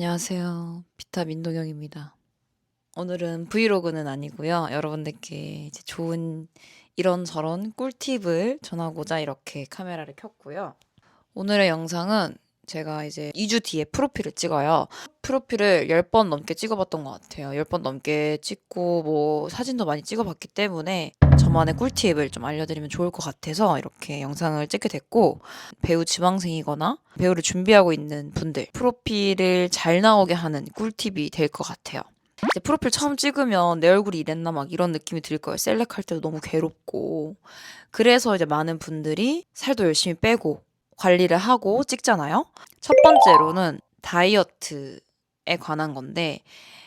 안녕하세요. 비타 민동영입니다. 오늘은 브이로그는 아니고요. 여러분들께 이제 좋은 이런저런 꿀팁을 전하고자 이렇게 카메라를 켰고요. 오늘의 영상은 제가 이제 2주 뒤에 프로필을 찍어요. 프로필을 10번 넘게 찍어봤던 것 같아요. 10번 넘게 찍고 뭐 사진도 많이 찍어봤기 때문에 저만의 꿀팁을 좀 알려드리면 좋을 것 같아서 이렇게 영상을 찍게 됐고 배우 지망생이거나 배우를 준비하고 있는 분들 프로필을 잘 나오게 하는 꿀팁이 될 것 같아요. 이제 프로필 처음 찍으면 내 얼굴이 이랬나 막 이런 느낌이 들 거예요. 셀렉할 때도 너무 괴롭고. 그래서 이제 많은 분들이 살도 열심히 빼고 관리를 하고 찍잖아요. 첫 번째로는 다이어트에 관한 건데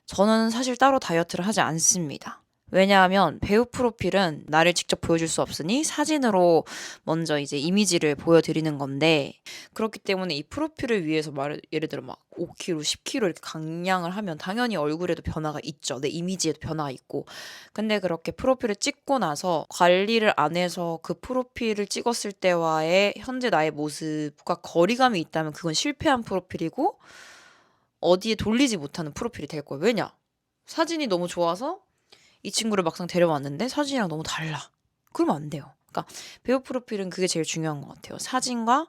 저는 사실 따로 다이어트를 하지 않습니다. 왜냐하면 배우 프로필은 나를 직접 보여줄 수 없으니 사진으로 먼저 이제 이미지를 보여드리는 건데 그렇기 때문에 이 프로필을 위해서 말 예를 들어 막 5kg, 10kg 이렇게 강량을 하면 당연히 얼굴에도 변화가 있죠. 내 이미지에도 변화가 있고. 근데 그렇게 프로필을 찍고 나서 관리를 안 해서 그 프로필을 찍었을 때와의 현재 나의 모습과 거리감이 있다면 그건 실패한 프로필이고 어디에 돌리지 못하는 프로필이 될 거예요. 왜냐? 사진이 너무 좋아서 이 친구를 막상 데려왔는데 사진이랑 너무 달라. 그러면 안 돼요. 그러니까 배우 프로필은 그게 제일 중요한 것 같아요. 사진과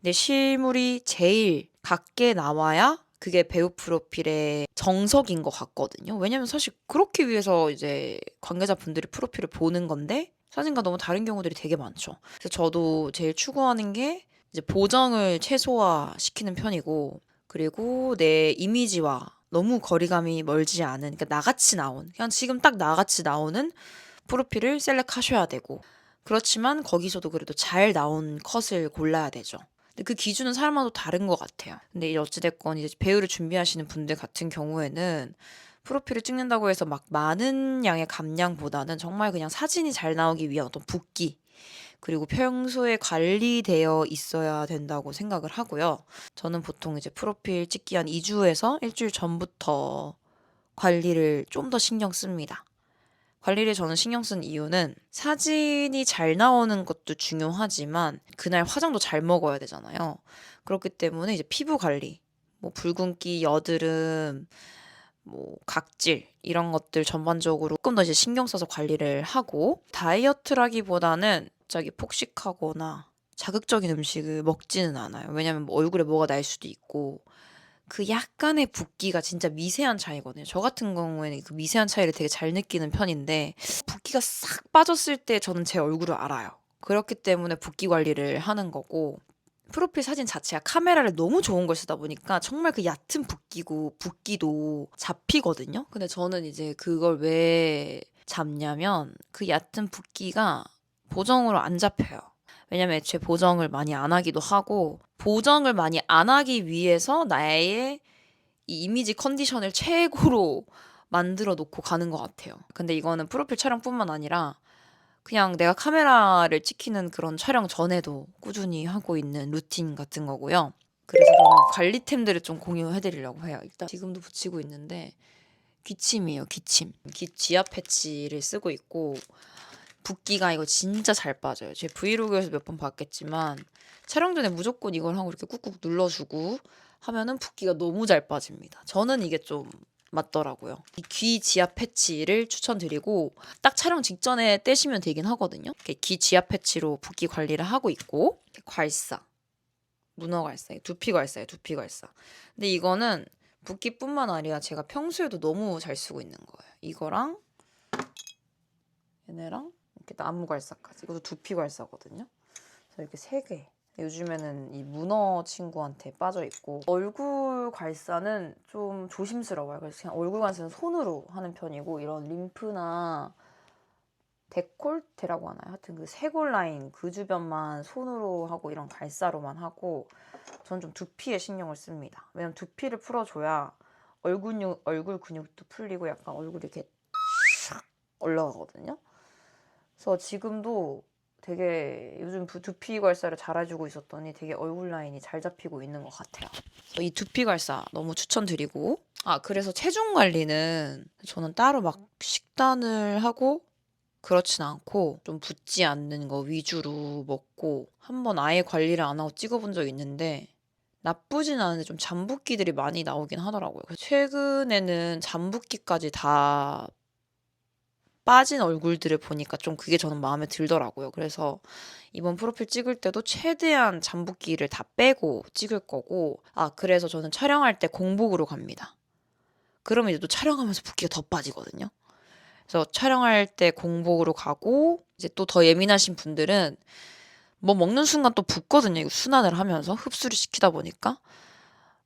내 실물이 제일 같게 나와야 그게 배우 프로필의 정석인 것 같거든요. 왜냐면 사실 그렇게 위해서 이제 관계자분들이 프로필을 보는 건데 사진과 너무 다른 경우들이 되게 많죠. 그래서 저도 제일 추구하는 게 이제 보정을 최소화시키는 편이고 그리고 내 이미지와 너무 거리감이 멀지 않은 그러니까 나같이 나온 그냥 지금 딱 나같이 나오는 프로필을 셀렉하셔야 되고 그렇지만 거기서도 그래도 잘 나온 컷을 골라야 되죠. 근데 그 기준은 사람마다 다른 것 같아요. 근데 어찌됐건 이제 배우를 준비하시는 분들 같은 경우에는 프로필을 찍는다고 해서 막 많은 양의 감량보다는 정말 그냥 사진이 잘 나오기 위한 어떤 붓기 그리고 평소에 관리되어 있어야 된다고 생각을 하고요. 저는 보통 이제 프로필 찍기 한 2주에서 일주일 전부터 관리를 좀 더 신경 씁니다. 관리를 저는 신경 쓴 이유는 사진이 잘 나오는 것도 중요하지만 그날 화장도 잘 먹어야 되잖아요. 그렇기 때문에 이제 피부 관리, 뭐 붉은기, 여드름, 뭐 각질 이런 것들 전반적으로 조금 더 이제 신경 써서 관리를 하고 다이어트라기보다는 갑자기 폭식하거나 자극적인 음식을 먹지는 않아요. 왜냐면 뭐 얼굴에 뭐가 날 수도 있고 그 약간의 붓기가 진짜 미세한 차이거든요. 저 같은 경우에는 그 미세한 차이를 되게 잘 느끼는 편인데 붓기가 싹 빠졌을 때 저는 제 얼굴을 알아요. 그렇기 때문에 붓기 관리를 하는 거고 프로필 사진 자체가 카메라를 너무 좋은 걸 쓰다 보니까 정말 그 얕은 붓기고 붓기도 잡히거든요. 근데 저는 이제 그걸 왜 잡냐면 그 얕은 붓기가 보정으로 안 잡혀요. 왜냐면 애초에 보정을 많이 안 하기도 하고 보정을 많이 안 하기 위해서 나의 이 이미지 컨디션을 최고로 만들어 놓고 가는 것 같아요. 근데 이거는 프로필 촬영뿐만 아니라 그냥 내가 카메라를 찍히는 그런 촬영 전에도 꾸준히 하고 있는 루틴 같은 거고요. 그래서 저는 관리템들을 좀 공유해 드리려고 해요. 일단 지금도 붙이고 있는데 기침이에요, 기침. 귀 지압 패치를 쓰고 있고 붓기가 이거 진짜 잘 빠져요. 제 브이로그에서 몇 번 봤겠지만 촬영 전에 무조건 이걸 하고 이렇게 꾹꾹 눌러주고 하면은 붓기가 너무 잘 빠집니다. 저는 이게 좀 맞더라고요. 이귀 지압 패치를 추천드리고 딱 촬영 직전에 떼시면 되긴 하거든요. 이렇게 귀 지압 패치로 붓기 관리를 하고 있고 괄사, 문어 괄사, 두피 괄사예요. 두피 괄사. 근데 이거는 붓기뿐만 아니라 제가 평소에도 너무 잘 쓰고 있는 거예요. 이거랑 얘네랑 이렇게 나무 괄사까지. 이것도 두피 괄사거든요. 그래서 이렇게 세 개. 요즘에는 이 문어 친구한테 빠져 있고 얼굴 괄사는 좀 조심스러워요. 그래서 그냥 얼굴 괄사는 손으로 하는 편이고 이런 림프나 데콜테라고 하나요? 하여튼 그 쇄골 라인 그 주변만 손으로 하고 이런 괄사로만 하고 전좀 두피에 신경을 씁니다. 왜냐면 두피를 풀어줘야 얼굴, 근 얼굴 근육도 풀리고 약간 얼굴이 이렇게 샥 올라가거든요. 그래서 지금도 되게 요즘 부- 두피 괄사를 잘해주고 있었더니 되게 얼굴 라인이 잘 잡히고 있는 것 같아요. 이 두피 괄사 너무 추천드리고 아 그래서 체중 관리는 저는 따로 막 식단을 하고 그렇진 않고 좀 붓지 않는 거 위주로 먹고 한번 아예 관리를 안 하고 찍어본 적 있는데 나쁘진 않은데 좀 잠붓기들이 많이 나오긴 하더라고요. 최근에는 잠붓기까지 다 빠진 얼굴들을 보니까 좀 그게 저는 마음에 들더라고요. 그래서 이번 프로필 찍을 때도 최대한 잠붓기를 다 빼고 찍을 거고, 아, 그래서 저는 촬영할 때 공복으로 갑니다. 그러면 이제 또 촬영하면서 붓기가 더 빠지거든요. 그래서 촬영할 때 공복으로 가고, 이제 또 더 예민하신 분들은 뭐 먹는 순간 또 붓거든요. 이거 순환을 하면서 흡수를 시키다 보니까.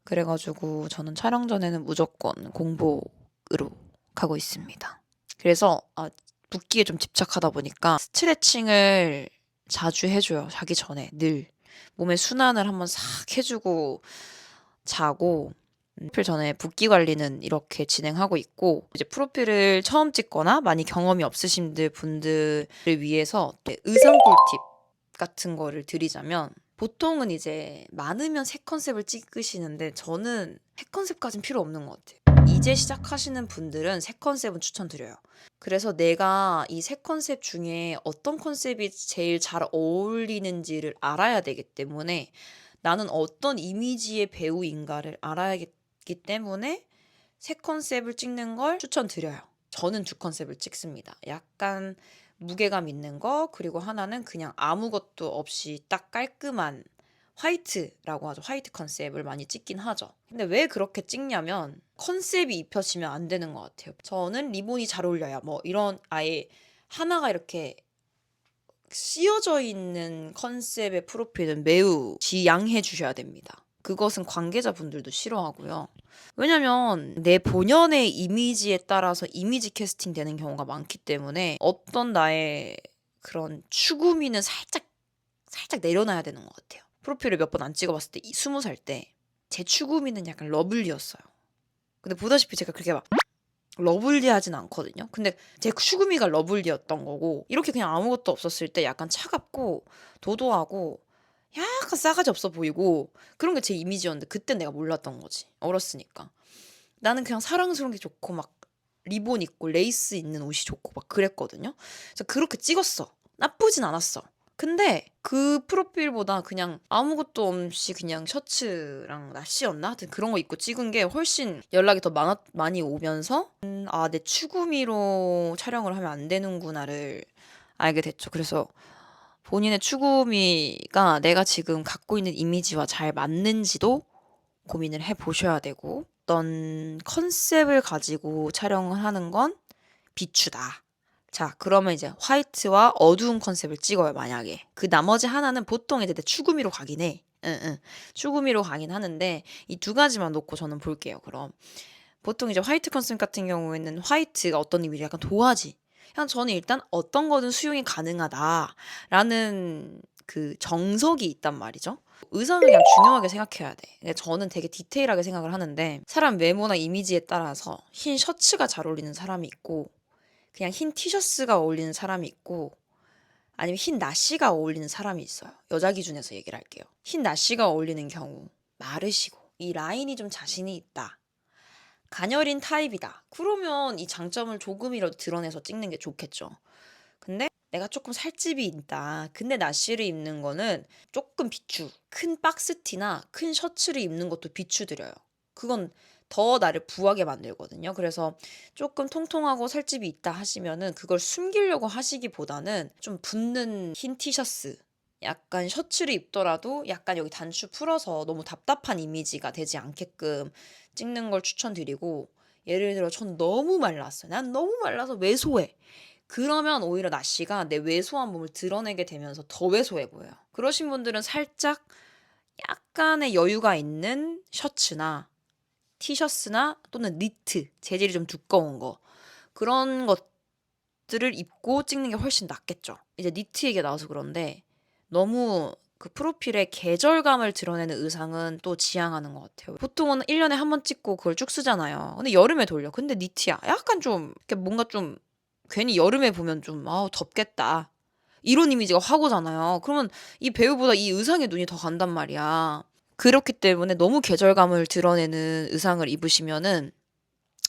그래가지고 저는 촬영 전에는 무조건 공복으로 가고 있습니다. 그래서 아, 붓기에 좀 집착하다 보니까 스트레칭을 자주 해줘요. 자기 전에 늘 몸의 순환을 한번 싹 해주고 자고 음, 프로필 전에 붓기 관리는 이렇게 진행하고 있고 이제 프로필을 처음 찍거나 많이 경험이 없으신 분들을 위해서 의상 꿀팁 같은 거를 드리자면 보통은 이제 많으면 새 컨셉을 찍으시는데 저는 새 컨셉까진 필요 없는 것 같아요. 이제 시작하시는 분들은 새 컨셉은 추천드려요. 그래서 내가 이 새 컨셉 중에 어떤 컨셉이 제일 잘 어울리는지를 알아야 되기 때문에 나는 어떤 이미지의 배우인가를 알아야겠기 때문에 새 컨셉을 찍는 걸 추천드려요. 저는 두 컨셉을 찍습니다. 약간 무게감 있는 거, 그리고 하나는 그냥 아무것도 없이 딱 깔끔한 화이트라고 하죠. 화이트 컨셉을 많이 찍긴 하죠. 근데 왜 그렇게 찍냐면 컨셉이 입혀지면 안 되는 것 같아요. 저는 리본이 잘 어울려요. 뭐 이런 아예 하나가 이렇게 씌어져 있는 컨셉의 프로필은 매우 지양해 주셔야 됩니다. 그것은 관계자분들도 싫어하고요. 왜냐면 내 본연의 이미지에 따라서 이미지 캐스팅 되는 경우가 많기 때문에 어떤 나의 그런 추구미는 살짝 살짝 내려놔야 되는 것 같아요. 프로필을 몇 번 안 찍어봤을 때 스무 살 때 제 추구미는 약간 러블리였어요. 근데 보다시피 제가 그렇게 막 러블리하진 않거든요. 근데 제 추구미가 러블리였던 거고 이렇게 그냥 아무것도 없었을 때 약간 차갑고 도도하고 약간 싸가지 없어 보이고 그런 게 제 이미지였는데 그때 내가 몰랐던 거지. 어렸으니까. 나는 그냥 사랑스러운 게 좋고 막 리본 있고 레이스 있는 옷이 좋고 막 그랬거든요. 그래서 그렇게 찍었어. 나쁘진 않았어. 근데 그 프로필보다 그냥 아무것도 없이 그냥 셔츠랑 나시였나? 하여튼 그런 거 입고 찍은 게 훨씬 연락이 더 많아, 많이 오면서 음, 아, 내 추구미로 촬영을 하면 안 되는구나를 알게 됐죠. 그래서 본인의 추구미가 내가 지금 갖고 있는 이미지와 잘 맞는지도 고민을 해 보셔야 되고 어떤 컨셉을 가지고 촬영을 하는 건 비추다. 자, 그러면 이제 화이트와 어두운 컨셉을 찍어요, 만약에. 그 나머지 하나는 보통 이제 내 추구미로 가긴 해. 응, 응. 추구미로 가긴 하는데, 이 두 가지만 놓고 저는 볼게요, 그럼. 보통 이제 화이트 컨셉 같은 경우에는 화이트가 어떤 의미를 약간 도화지. 그냥 저는 일단 어떤 거든 수용이 가능하다라는 그 정석이 있단 말이죠. 의상을 그냥 중요하게 생각해야 돼. 근데 저는 되게 디테일하게 생각을 하는데 사람 외모나 이미지에 따라서 흰 셔츠가 잘 어울리는 사람이 있고 그냥 흰 티셔츠가 어울리는 사람이 있고 아니면 흰 나시가 어울리는 사람이 있어요. 여자 기준에서 얘기를 할게요. 흰 나시가 어울리는 경우 마르시고 이 라인이 좀 자신이 있다. 가녀린 타입이다. 그러면 이 장점을 조금이라도 드러내서 찍는 게 좋겠죠. 근데 내가 조금 살집이 있다. 근데 나시를 입는 거는 조금 비추. 큰 박스티나 큰 셔츠를 입는 것도 비추드려요. 그건 더 나를 부하게 만들거든요. 그래서 조금 통통하고 살집이 있다 하시면은 그걸 숨기려고 하시기보다는 좀 붙는 흰 티셔츠, 약간 셔츠를 입더라도 약간 여기 단추 풀어서 너무 답답한 이미지가 되지 않게끔 찍는 걸 추천드리고 예를 들어 전 너무 말랐어요. 난 너무 말라서 왜소해. 그러면 오히려 나씨가 내 왜소한 몸을 드러내게 되면서 더 왜소해 보여요. 그러신 분들은 살짝 약간의 여유가 있는 셔츠나 티셔츠나 또는 니트 재질이 좀 두꺼운 거 그런 것들을 입고 찍는 게 훨씬 낫겠죠. 이제 니트 얘기가 나와서 그런데 너무 그 프로필에 계절감을 드러내는 의상은 또 지향하는 것 같아요. 보통은 1년에 한 번 찍고 그걸 쭉 쓰잖아요. 근데 여름에 돌려. 근데 니트야. 약간 좀 뭔가 좀 괜히 여름에 보면 좀 아우 덥겠다. 이런 이미지가 확 오잖아요. 그러면 이 배우보다 이 의상에 눈이 더 간단 말이야. 그렇기 때문에 너무 계절감을 드러내는 의상을 입으시면은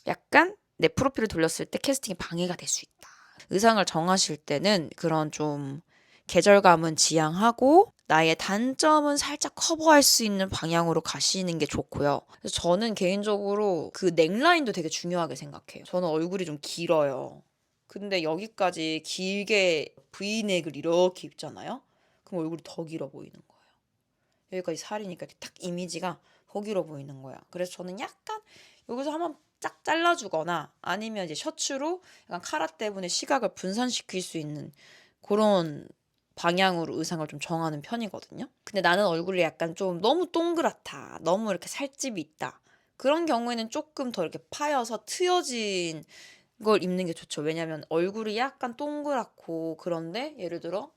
약간 내 프로필을 돌렸을 때 캐스팅이 방해가 될 수 있다. 의상을 정하실 때는 그런 좀 계절감은 지향하고 나의 단점은 살짝 커버할 수 있는 방향으로 가시는 게 좋고요. 저는 개인적으로 그 넥라인도 되게 중요하게 생각해요. 저는 얼굴이 좀 길어요. 근데 여기까지 길게 V넥을 이렇게 입잖아요. 그럼 얼굴이 더 길어 보이는 거예요. 여기까지 살이니까 딱 이미지가 더 길어 보이는 거야. 그래서 저는 약간 여기서 한번 쫙 잘라주거나 아니면 이제 셔츠로 약간 카라 때문에 시각을 분산시킬 수 있는 그런 방향으로 의상을 좀 정하는 편이거든요. 근데 나는 얼굴이 약간 좀 너무 동그랗다. 너무 이렇게 살집이 있다. 그런 경우에는 조금 더 이렇게 파여서 트여진 걸 입는 게 좋죠. 왜냐면 얼굴이 약간 동그랗고 그런데 예를 들어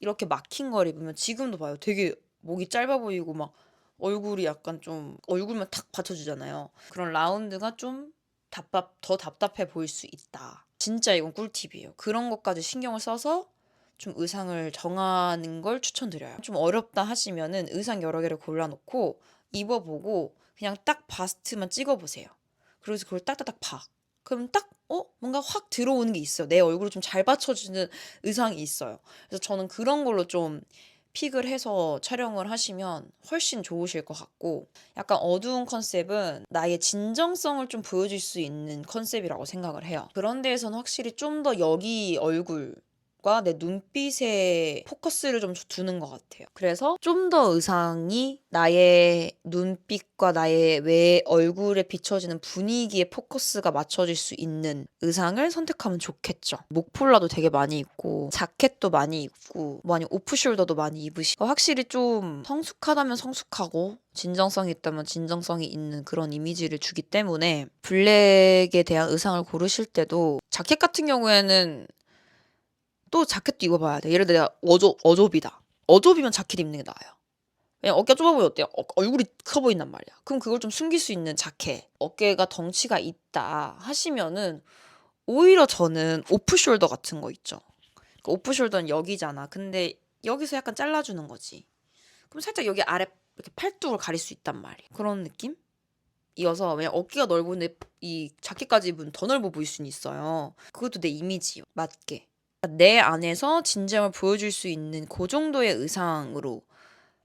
이렇게 막힌 걸 입으면 지금도 봐요. 되게 목이 짧아 보이고 막 얼굴이 약간 좀 얼굴만 탁 받쳐주잖아요. 그런 라운드가 좀 답답 더 답답해 보일 수 있다. 진짜 이건 꿀팁이에요. 그런 것까지 신경을 써서 좀 의상을 정하는 걸 추천드려요. 좀 어렵다 하시면은 의상 여러 개를 골라놓고 입어보고 그냥 딱 바스트만 찍어보세요. 그래서 그걸 딱딱딱 봐. 그럼 딱 어? 뭔가 확 들어오는 게 있어요. 내 얼굴을 좀 잘 받쳐주는 의상이 있어요. 그래서 저는 그런 걸로 좀 픽을 해서 촬영을 하시면 훨씬 좋으실 것 같고 약간 어두운 컨셉은 나의 진정성을 좀 보여줄 수 있는 컨셉이라고 생각을 해요. 그런 데에서는 확실히 좀 더 여기 얼굴 과 내 눈빛에 포커스를 좀 두는 것 같아요. 그래서 좀 더 의상이 나의 눈빛과 나의 외 얼굴에 비춰지는 분위기에 포커스가 맞춰질 수 있는 의상을 선택하면 좋겠죠. 목폴라도 되게 많이 입고 자켓도 많이 입고 뭐 아니 오프숄더도 많이 입으시고 확실히 좀 성숙하다면 성숙하고 진정성이 있다면 진정성이 있는 그런 이미지를 주기 때문에 블랙에 대한 의상을 고르실 때도 자켓 같은 경우에는 또 자켓도 입어봐야 돼. 예를 들어 내가 어조, 어조비다. 어조비면 자켓 입는 게 나아요. 그냥 어깨 좁아 보여 어때요? 어, 얼굴이 커 보인단 말이야. 그럼 그걸 좀 숨길 수 있는 자켓. 어깨가 덩치가 있다 하시면은 오히려 저는 오프숄더 같은 거 있죠. 그 오프숄더는 여기잖아. 근데 여기서 약간 잘라주는 거지. 그럼 살짝 여기 아래 이렇게 팔뚝을 가릴 수 있단 말이야. 그런 느낌? 이어서 왜냐 어깨가 넓은데 이 자켓까지 입으면 더 넓어 보일 수는 있어요. 그것도 내 이미지 맞게. 내 안에서 진정을 보여줄 수 있는 그 정도의 의상으로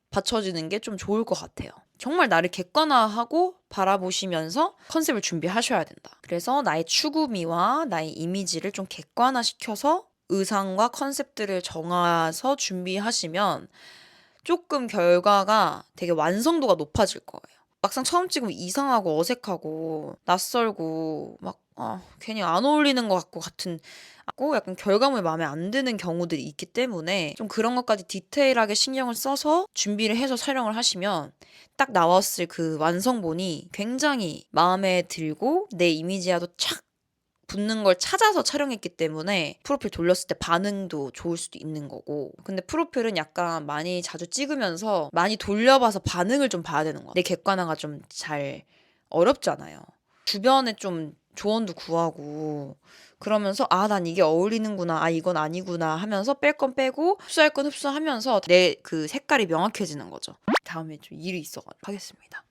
받쳐지는 게 좀 좋을 것 같아요. 정말 나를 객관화하고 바라보시면서 컨셉을 준비하셔야 된다. 그래서 나의 추구미와 나의 이미지를 좀 객관화시켜서 의상과 컨셉들을 정해서 준비하시면 조금 결과가 되게 완성도가 높아질 거예요. 막상 처음 찍으면 이상하고 어색하고 낯설고 막 아, 괜히 안 어울리는 것 같고 같은 고 약간 결과물이 마음에 안 드는 경우들이 있기 때문에 좀 그런 것까지 디테일하게 신경을 써서 준비를 해서 촬영을 하시면 딱 나왔을 그 완성본이 굉장히 마음에 들고 내 이미지와도 착 붙는 걸 찾아서 촬영했기 때문에 프로필 돌렸을 때 반응도 좋을 수도 있는 거고. 근데 프로필은 약간 많이 자주 찍으면서 많이 돌려봐서 반응을 좀 봐야 되는 거야 내 객관화가 좀 잘 어렵잖아요. 주변에 좀 조언도 구하고 그러면서 아 난 이게 어울리는구나 아 이건 아니구나 하면서 뺄 건 빼고 흡수할 건 흡수하면서 내 그 색깔이 명확해지는 거죠. 다음에 좀 일이 있어가지고 하겠습니다